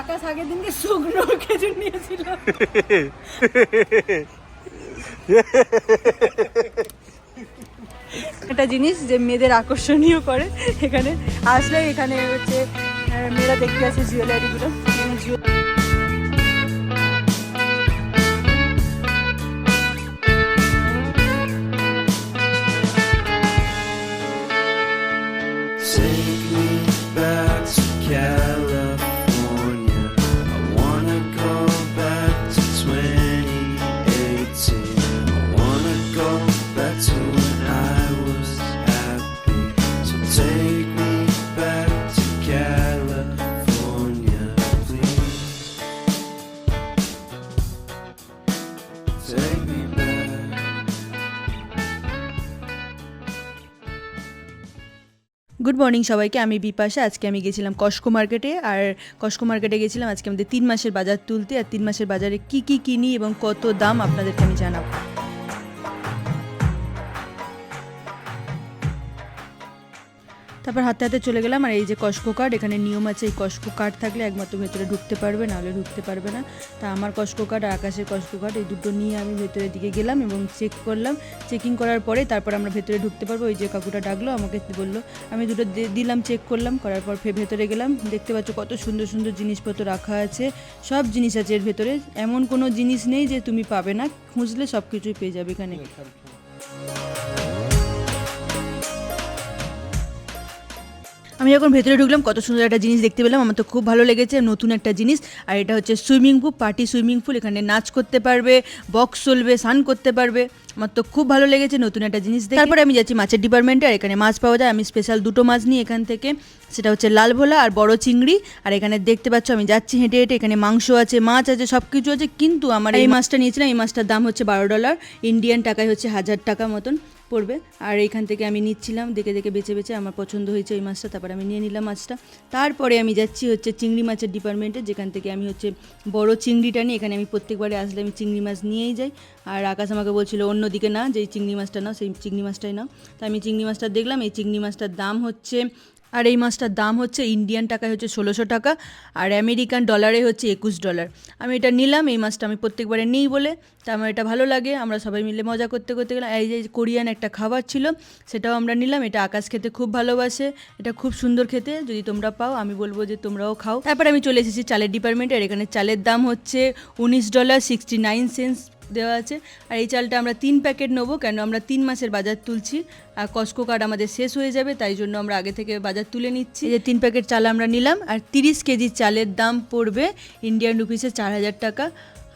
আকাশ আগের দিনকে শুকনো খেজুর নিয়েছিল। একটা জিনিস যে মেয়েদের আকর্ষণীয় করে এখানে। আসলে এখানে হচ্ছে মেয়েরা দেখতে আছে জুয়েলারিগুলো এখানে গুড মর্নিং সবাইকে, আমি বিপাশা। আজকে আমি গেছিলাম কস্কো মার্কেটে আর কস্কো মার্কেটে গেছিলাম আজকে আমাদের তিন মাসের বাজার তুলতে, আর তিন মাসের বাজারে কি কি কিনি এবং কত দাম আপনাদেরকে আমি জানাব। তারপর হাতে হাতে চলে গেলাম আর এই যে কস্কো কার্ড এখানে নিয়ম আছে, এই কস্কো কার্ড থাকলে একমাত্র ভেতরে ঢুকতে পারবে, নাহলে ঢুকতে পারবে না। তা আমার কস্কো কার্ড আর আকাশের কস্কো কার্ড এই দুটো নিয়ে আমি ভেতরের দিকে গেলাম এবং চেক করলাম। চেকিং করার পরে তারপর আমরা ভেতরে ঢুকতে পারব। ওই যে কাকুটা ডাকলো, আমাকে বলল, আমি দুটো দিলাম চেক করলাম, করার পর ভেতরে গেলাম। দেখতে পাচ্ছ কত সুন্দর সুন্দর জিনিসপত্র রাখা আছে। সব জিনিস আছে এর ভেতরে। এমন কোনো জিনিস নেই যে তুমি পাবে না। খুঁজলে সব কিছুই পেয়ে যাবে এখানে। আমি যখন ভেতরে ঢুকলাম কত সুন্দর একটা জিনিস দেখতে পেলাম আমার তো খুব ভালো লেগেছে নতুন একটা জিনিস আর এটা হচ্ছে swimming pool party swimming pool এখানে নাচ করতে পারবে বক্স চলবে স্নান করতে পারবে আমার তো খুব ভালো লেগেছে নতুন একটা জিনিস দেখে। তারপরে আমি যাচ্ছি মাছের ডিপার্টমেন্টে আর এখানে মাছ পাওয়া যায় আমি স্পেশাল দুটো মাছ নিই এখান থেকে সেটা হচ্ছে লাল ভোলা আর বড় চিংড়ি আর এখানে দেখতে পাচ্ছ আমি যাচ্ছি হেঁটে হেঁটে এখানে মাংস আছে মাছ আছে সব কিছু আছে কিন্তু আমার এই মাছটা নিয়েছিলাম এই মাছটার দাম হচ্ছে বারো ডলার ইন্ডিয়ান টাকায় হচ্ছে হাজার টাকা মতন পড়বে। আর এইখান থেকে আমি নিচ্ছিলাম, দেখে দেখে বেছে বেছে আমার পছন্দ হয়েছে ওই মাছটা, তারপর আমি নিয়ে নিলাম মাছটা। তারপরে আমি যাচ্ছি হচ্ছে চিংড়ি মাছের ডিপার্টমেন্টে যেখান থেকে আমি হচ্ছে বড় চিংড়িটা নিই এখানে আমি প্রত্যেকবারে আসলে আমি চিংড়ি মাছ নিয়েই যাই। আর আকাশ আমাকে বলছিল, অন্যদিকে না, যে চিংড়ি মাছটা নাও, সেই চিংড়ি মাছটাই নাও। তা আমি চিংড়ি মাছটা দেখলাম, এই চিংড়ি মাছটার দাম হচ্ছে আর এই মাছটার দাম হচ্ছে ইন্ডিয়ান টাকায় হচ্ছে ষোলোশো টাকা আর আমেরিকান ডলারে হচ্ছে একুশ ডলার আমি এটা নিলাম, এই মাছটা আমি প্রত্যেকবারে নিই বলে। তা আমার এটা ভালো লাগে, আমরা সবাই মিলে মজা করতে করতে গেলাম। এই যে কোরিয়ান একটা খাবার ছিল, সেটাও আমরা নিলাম। এটা আকাশ খেতে খুব ভালোবাসে, এটা খুব সুন্দর খেতে। যদি তোমরা পাও, আমি বলব যে তোমরাও খাও। তারপর আমি চলে এসেছি চালের ডিপার্টমেন্টে আর এখানে চালের দাম হচ্ছে উনিশ ডলার সিক্সটি নাইন সেন্স দেওয়া আছে। আর এই চালটা আমরা তিন প্যাকেট নেব, কেন আমরা তিন মাসের বাজার তুলছি। আর কস্কো কার্ড আমাদের শেষ হয়ে যাবে, তাই জন্য আমরা আগে থেকে বাজার তুলে নিচ্ছি। যে তিন প্যাকেট চাল আমরা নিলাম, আর তিরিশ কেজি চালের দাম পড়বে ইন্ডিয়ান রুপিসে চার হাজার টাকা।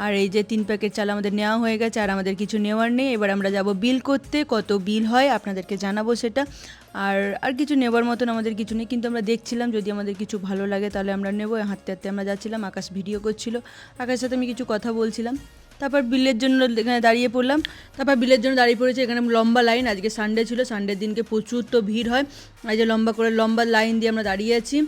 আর এই যে তিন প্যাকেট চাল আমাদের নেওয়া হয়ে গেছে, আর আমাদের কিছু নেওয়ার নেই। এবার আমরা যাব বিল করতে, কত বিল হয় আপনাদেরকে জানাব সেটা। আর আর কিছু নেবার মতন আমাদের কিছু নেই, কিন্তু আমরা দেখছিলাম যদি আমাদের কিছু ভালো লাগে তাহলে আমরা নেব। হাঁটতে হাঁটতে আমরা যাচ্ছিলাম, আকাশ ভিডিও করছিল। আকাশের সাথে আমি কিছু কথা বলছিলাম। তারপর বিলের জন্য এখানে দাঁড়িয়ে পড়লাম। তারপর বিলের জন্য দাঁড়িয়ে পড়েছে, এখানে লম্বা লাইন, আজকে সানডে ছিল। সানডের দিনকে প্রচুর তো ভিড় হয়। আজকে লম্বা করে লম্বা লাইন দিয়ে আমরা দাঁড়িয়ে আছি।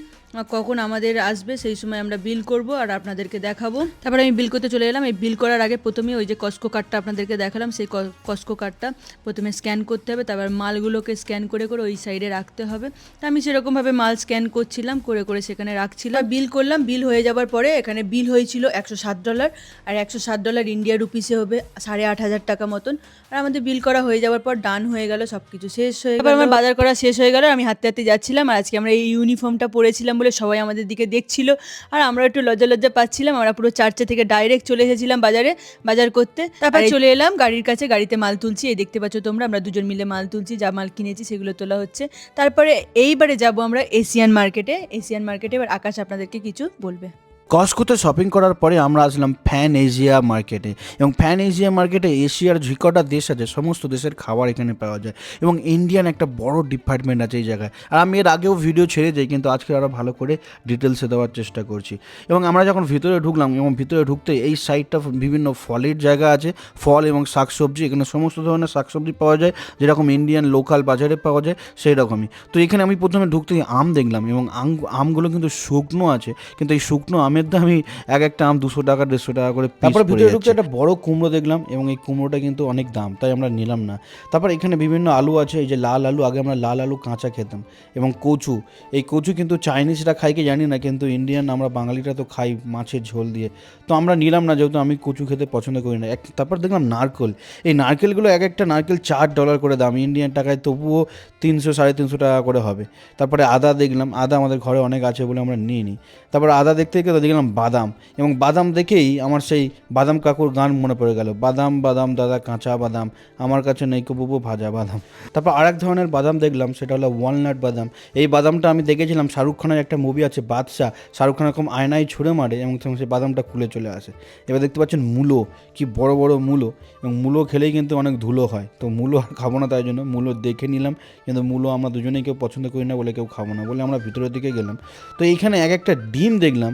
কখন আমাদের আসবে সেই সময় আমরা বিল করব আর আপনাদেরকে দেখাবো। তারপর আমি বিল করতে চলে এলাম। এই বিল করার আগে প্রথমে ওই যে কস্কো কার্ডটা আপনাদেরকে দেখালাম সেই কস্কো কার্ডটা প্রথমে স্ক্যান করতে হবে। তারপর মালগুলোকে স্ক্যান করে করে ওই সাইডে রাখতে হবে। তা আমি সেরকমভাবে মাল স্ক্যান করছিলাম করে করে সেখানে রাখছিলাম। বিল করলাম। বিল হয়ে যাওয়ার পরে এখানে বিল হয়েছিল একশো সাত ডলার আর একশো সাত ডলার ইন্ডিয়া রুপিসে হবে সাড়ে আট হাজার টাকা মতন। আর আমাদের বিল করা হয়ে যাওয়ার পর ডান হয়ে গেল সব কিছু শেষ হয়ে গেল। আমার বাজার করা শেষ হয়ে গেল। আমি হাতে হাতে যাচ্ছিলাম। আর আজকে আমরা এই ইউনিফর্মটা পরেছিলাম বলে সবাই আমাদের দিকে দেখছিল। আর আমরা একটু লজ্জা লজ্জা পাচ্ছিলাম। আমরা পুরো চার্চে থেকে ডাইরেক্ট চলে এসেছিলাম বাজারে বাজার করতে। তারপর চলে এলাম গাড়ির কাছে গাড়িতে মাল তুলছি। এই দেখতে পাচ্ছ তোমরা আমরা দুজন মিলে মাল তুলছি যা মাল কিনেছি সেগুলো তোলা হচ্ছে। তারপরে এইবারে যাব আমরা এশিয়ান মার্কেটে। এশিয়ান মার্কেটে এবার আকাশ আপনাদেরকে কিছু বলবে। কস্কোতে শপিং করার পরে আমরা আসলাম ফ্যান এশিয়া মার্কেটে এবং ফ্যান এশিয়া মার্কেটে এশিয়ার যে কটা দেশ আছে, সমস্ত দেশের খাবার এখানে পাওয়া যায় এবং ইন্ডিয়ান একটা বড় ডিপার্টমেন্ট আছে এই জায়গায়। আর আমি এর আগেও ভিডিও ছেড়ে যাই কিন্তু আজকে আরও ভালো করে ডিটেলসে দেওয়ার চেষ্টা করছি। এবং আমরা যখন ভিতরে ঢুকলাম, এবং ভিতরে ঢুকতে এই সাইডটা বিভিন্ন ফলের জায়গা আছে, ফল এবং শাকসবজি, এখানে সমস্ত ধরনের শাকসবজি পাওয়া যায়, যেরকম ইন্ডিয়ান লোকাল বাজারে পাওয়া যায় সেই রকমই তো এখানে আমি প্রথমে ঢুকতে আম দেখলাম এবং আম, আমগুলো কিন্তু শুকনো আছে, কিন্তু এই শুকনো আমের আমের দামই এক একটা আম দুশো টাকা দেড়শো টাকা করে তারপর ভিতরে ঢুকতে একটা বড় কুমড়ো দেখলাম এবং এই কুমড়োটা কিন্তু অনেক দাম তাই আমরা নিলাম না। তারপর এখানে বিভিন্ন আলু আছে এই যে লাল আলু আগে আমরা লাল আলু কাঁচা খেতাম এবং কচু। এই কচু কিন্তু চাইনিজরা খাই কি জানি না কিন্তু ইন্ডিয়ান আমরা বাঙালিরা তো খাই মাছের ঝোল দিয়ে। তো আমরা নিলাম না যেহেতু আমি কচু খেতে পছন্দ করি না। এক তারপর দেখলাম নারকেল। এই নারকেলগুলো এক একটা নারকেল চার ডলার করে দাম ইন্ডিয়ান টাকায় তবুও তিনশো সাড়ে তিনশো টাকা করে হবে। তারপরে আদা দেখলাম আদা আমাদের ঘরে অনেক আছে বলে আমরা নিই তারপর আদা দেখতে দেখতে দেখলাম বাদাম এবং বাদাম দেখেই আমার সেই বাদাম কাকুর গান মনে পড়ে গেল। বাদাম বাদাম, দাদা কাঁচা বাদাম, আমার কাছে নেই বুবু ভাজা বাদাম। তারপর আরেক ধরনের বাদাম দেখলাম, সেটা হলো ওয়ালনাট বাদাম। এই বাদামটা আমি দেখেছিলাম, শাহরুখ খানের একটা মুভি আছে, বাদশাহ। শাহরুখ খান এরকম আয়নায় ছুঁড়ে মারে এবং সেই বাদামটা খুলে চলে আসে। এবার দেখতে পাচ্ছেন মূলো, কি বড় বড় মূলো। এবং মূলো খেলেই কিন্তু অনেক ধুলো হয়। তো মূলো আর খাব না তাই জন্য মূলো দেখে নিলাম, কিন্তু মূলো আমরা দুজনেই কেউ পছন্দ করি না বলে কেউ খাব না বলে আমরা ভিতরের দিকে গেলাম। তো এইখানে এক একটা ডিম দেখলাম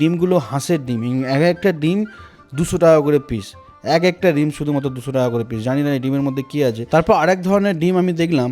ডিমগুলো হাঁসের ডিম। এক একটা ডিম দুশো টাকা করে পিস এক একটা ডিম শুধুমাত্র দুশো টাকা করে পিস জানি না এই ডিমের মধ্যে কী আছে। তারপর আরেক ধরনের ডিম আমি দেখলাম।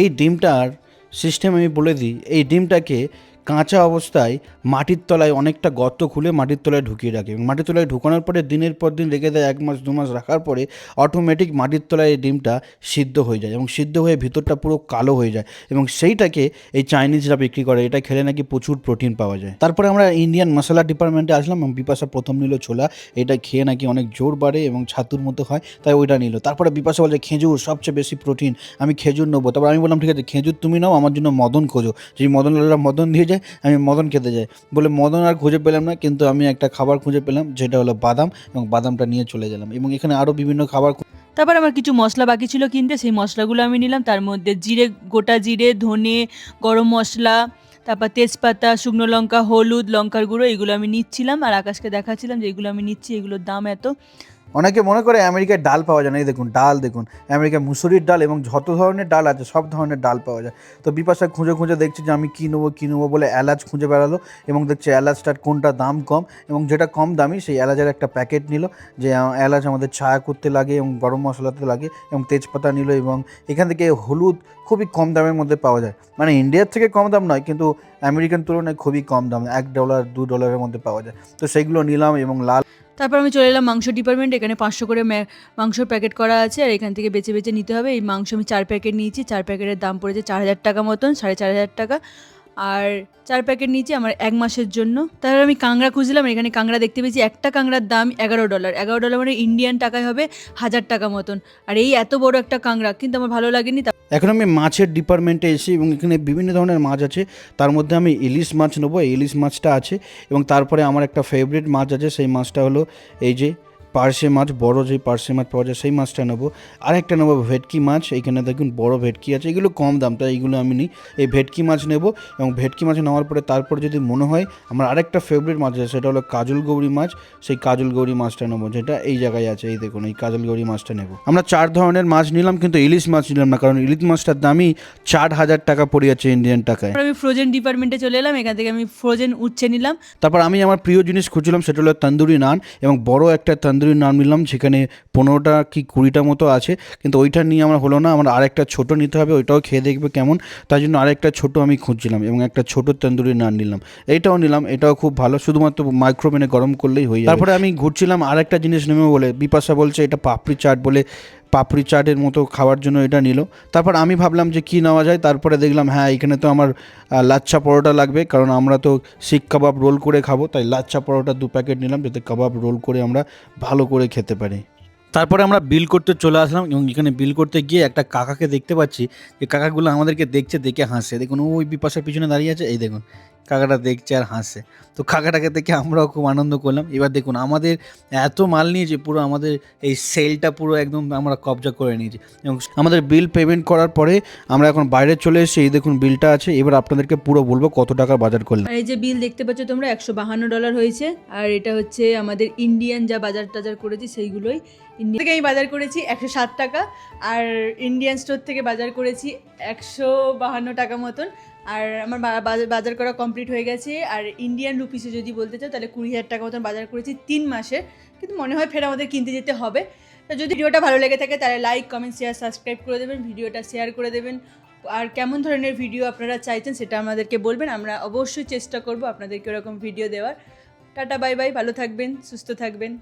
এই ডিমটার সিস্টেম আমি বলে দিই, এই ডিমটাকে কাঁচা অবস্থায় মাটির তলায় অনেকটা গর্ত খুলে মাটির তলায় ঢুকিয়ে রাখে। মাটির তলায় ঢুকানোর পরে দিনের পর দিন রেখে দেয়, এক মাস, দু মাস রাখার পরে অটোমেটিক মাটির তলায় এই ডিমটা সিদ্ধ হয়ে যায় এবং সিদ্ধ হয়ে ভিতরটা পুরো কালো হয়ে যায় এবং সেইটাকে এই চাইনিজরা বিক্রি করে, এটা খেলে নাকি প্রচুর প্রোটিন পাওয়া যায়। তারপরে আমরা ইন্ডিয়ান মশলা ডিপার্টমেন্টে আসলাম এবং বিপাশা প্রথম নিল ছোলা। এটা খেয়ে নাকি অনেক জোর বাড়ে এবং ছাতুর মতো হয়, তাই ওইটা নিল। তারপরে বিপাশা বলে, খেজুর সবচেয়ে বেশি প্রোটিন আমি খেজুর নেব। তারপর আমি বললাম, ঠিক আছে, খেজুর তুমি নাও, আমার জন্য মদন খোঁজো। যেই মদন মদন দিয়ে যায় আমি মদন খেতে যাই। বলে, মদন আর খুঁজে পেলাম না, কিন্তু আমি একটা খাবার খুঁজে পেলাম, যেটা হলো বাদাম এবং বাদামটা নিয়ে চলে গেলাম এবং এখানে আরও বিভিন্ন খাবার তারপর আমার কিছু মশলা বাকি ছিল কিনতে, সেই মশলাগুলো আমি নিলাম। তার মধ্যে জিরে, গোটা জিরে, ধনে, গরম মশলা, তারপর তেজপাতা, শুকনো লঙ্কা, হলুদ, লঙ্কার গুঁড়ো, এগুলো আমি নিচ্ছিলাম। আর আকাশকে দেখাচ্ছিলাম যে এগুলো আমি নিচ্ছি, এগুলোর দাম এত। অনেকে মনে করে আমেরিকায় ডাল পাওয়া যায় না। এই দেখুন, ডাল দেখুন। আমেরিকায় মুসুরির ডাল এবং যত ধরনের ডাল আছে, সব ধরনের ডাল পাওয়া যায়। তো বিপাশা খুঁজে খুঁজে দেখছি যে আমি কী নেব কী নেব বলে এলাচ খুঁজে বেড়ালো এবং দেখছে এলাচটার কোনটা দাম কম এবং যেটা কম দামি সেই এলাচের একটা প্যাকেট নিল যে এলাচ আমাদের ছায়া করতে লাগে এবং গরম মশলাতে লাগে এবং তেজপাতা নিল এবং এখান থেকে হলুদ খুবই কম দামের মধ্যে পাওয়া যায়। মানে ইন্ডিয়ার থেকে কম দাম নয়, কিন্তু আমেরিকান তুলনায় খুবই কম দাম, এক ডলার, দু ডলারের মধ্যে পাওয়া যায়। তো সেইগুলো নিলাম এবং লাল তারপর আমি চলে এলাম মাংস ডিপার্টমেন্ট এখানে পাঁচশো করে মাংস প্যাকেট করা আছে, আর এখান থেকে বেছে বেছে নিতে হবে। এই মাংস আমি চার প্যাকেট নিয়েছি, চার প্যাকেটের দাম পড়েছে চার হাজার টাকা মতন, সাড়ে চার হাজার টাকা। আর চার প্যাকেট নিয়েছি আমার এক মাসের জন্য। তারপর আমি কাংড়া খুঁজলাম, এখানে কাংড়া দেখতে পেয়েছি, একটা কাংড়ার দাম এগারো ডলার। এগারো ডলার মানে ইন্ডিয়ান টাকায় হবে হাজার টাকা মতন। আর এই এত বড় একটা কাংড়া কিন্তু আমার ভালো লাগেনি এখন আমি মাছের ডিপার্টমেন্টে এসে এবং এখানে বিভিন্ন ধরনের মাছ আছে। তার মধ্যে আমি ইলিশ মাছ নেব ইলিশ মাছটা আছে এবং তারপরে আমার একটা ফেভারিট মাছ আছে, সেই মাছটা হলো এই যে পার্শে মাছ বড় যে পার্শে মাছ পাওয়া যায় সেই মাছটা নেব। আরেকটা নেব ভেটকি মাছ এইখানে দেখুন বড় ভেটকি আছে এগুলো কম দাম তাই এইগুলো আমি নিই। এই ভেটকি মাছ নেব এবং ভেটকি মাছ নেওয়ার পরে তারপর যদি মনে হয় আমার আরেকটা ফেভারিট মাছ আছে সেটা হলো কাজল গৌরী মাছ সেই কাজল গৌরী মাছটা নেব যেটা এই জায়গায় আছে এই দেখুন এই কাজল গৌরী মাছটা নেব। আমরা চার ধরনের মাছ নিলাম কিন্তু ইলিশ মাছ নিলাম না কারণ ইলিশ মাছটার দামই চার হাজার টাকা পড়ে যাচ্ছে ইন্ডিয়ান টাকায়। আমি ফ্রোজেন ডিপার্টমেন্টে চলে এলাম এখান থেকে আমি ফ্রোজেন উচ্ছে নিলাম। তারপর আমি আমার প্রিয় জিনিস খুঁজলাম সেটা হলো তন্দুরি নান এবং বড় একটা তন্দুরি নান নিলাম সেখানে পনেরোটা কি কুড়িটা মতো আছে, কিন্তু ওইটা নিয়ে আমার হলো না, আমার আরেকটা ছোট নিতে হবে, ওইটাও খেয়ে দেখবে কেমন। তার জন্য আরেকটা ছোট আমি খুঁজছিলাম এবং একটা ছোট তন্দুরি নান নিলাম। এইটাও নিলাম, এটাও খুব ভালো, শুধুমাত্র মাইক্রোমেনে গরম করলেই হয়ে তারপরে আমি ঘুরছিলাম, আরেকটা জিনিস নেবে বলে, বিপাশা বলছে এটা পাপড়ি চাট বলে পাপড়ি চাটের মতো খাওয়ার জন্য এটা নিল। তারপর আমি ভাবলাম যে কী নেওয়া যায়, তারপরে দেখলাম হ্যাঁ এখানে তো আমার লাচ্ছা পরোটা লাগবে, কারণ আমরা তো শিখ কাবাব রোল করে খাব, তাই লাচ্ছা পরোটা দু প্যাকেট নিলাম, যাতে কাবাব রোল করে আমরা ভালো করে খেতে পারি। তারপরে আমরা বিল করতে চলে আসলাম, এবং এখানে বিল করতে গিয়ে একটা কাকাকে দেখতে পাচ্ছি। যে কাকাগুলো আমাদেরকে দেখছে, দেখে হাসছে। দেখুন, ওই বিপাশার পিছনে দাঁড়িয়ে আছে, এই দেখুন। কাকাটা দেখছে আর হাসছে। তো কাকাটাকে দেখে আমরাও খুব আনন্দ করলাম। এবার দেখুন, আমাদের এত মাল নিয়েছে, পুরো আমাদের এই সেলটা পুরো একদম আমরা কবজা করে নিয়েছি। এবং আমাদের বিল পেমেন্ট করার পরে আমরা এখন বাইরে চলে এসেছি। এই দেখুন, বিলটা আছে। এবার আপনাদেরকে পুরো বলব কত টাকার বাজার করলাম এই যে বিল দেখতে পাচ্ছ তোমরা, একশো বাহান্ন ডলার হয়েছে। আর এটা হচ্ছে আমাদের ইন্ডিয়ান যা বাজার টাজার করেছি, সেইগুলোই ইন্ডিয়া থেকে আমি বাজার করেছি একশো ষাট টাকা। আর ইন্ডিয়ান স্টোর থেকে বাজার করেছি একশো বাহান্ন টাকা মতন। আর আমার বাজার করা কমপ্লিট হয়ে গেছে। আর ইন্ডিয়ান রুপিসে যদি বলতে চাও, তাহলে কুড়ি হাজার টাকা মতন বাজার করেছি তিন মাসে। কিন্তু মনে হয় ফের আমাদের কিনতে যেতে হবে। তো যদি ভিডিওটা ভালো লেগে থাকে, তাহলে লাইক কমেন্ট শেয়ার সাবস্ক্রাইব করে দেবেন, ভিডিওটা শেয়ার করে দেবেন। আর কেমন ধরনের ভিডিও আপনারা চাইছেন সেটা আমাদেরকে বলবেন। আমরা অবশ্যই চেষ্টা করব আপনাদেরকে ওরকম ভিডিও দেওয়ার। টাটা বাই বাই ভালো থাকবেন, সুস্থ থাকবেন।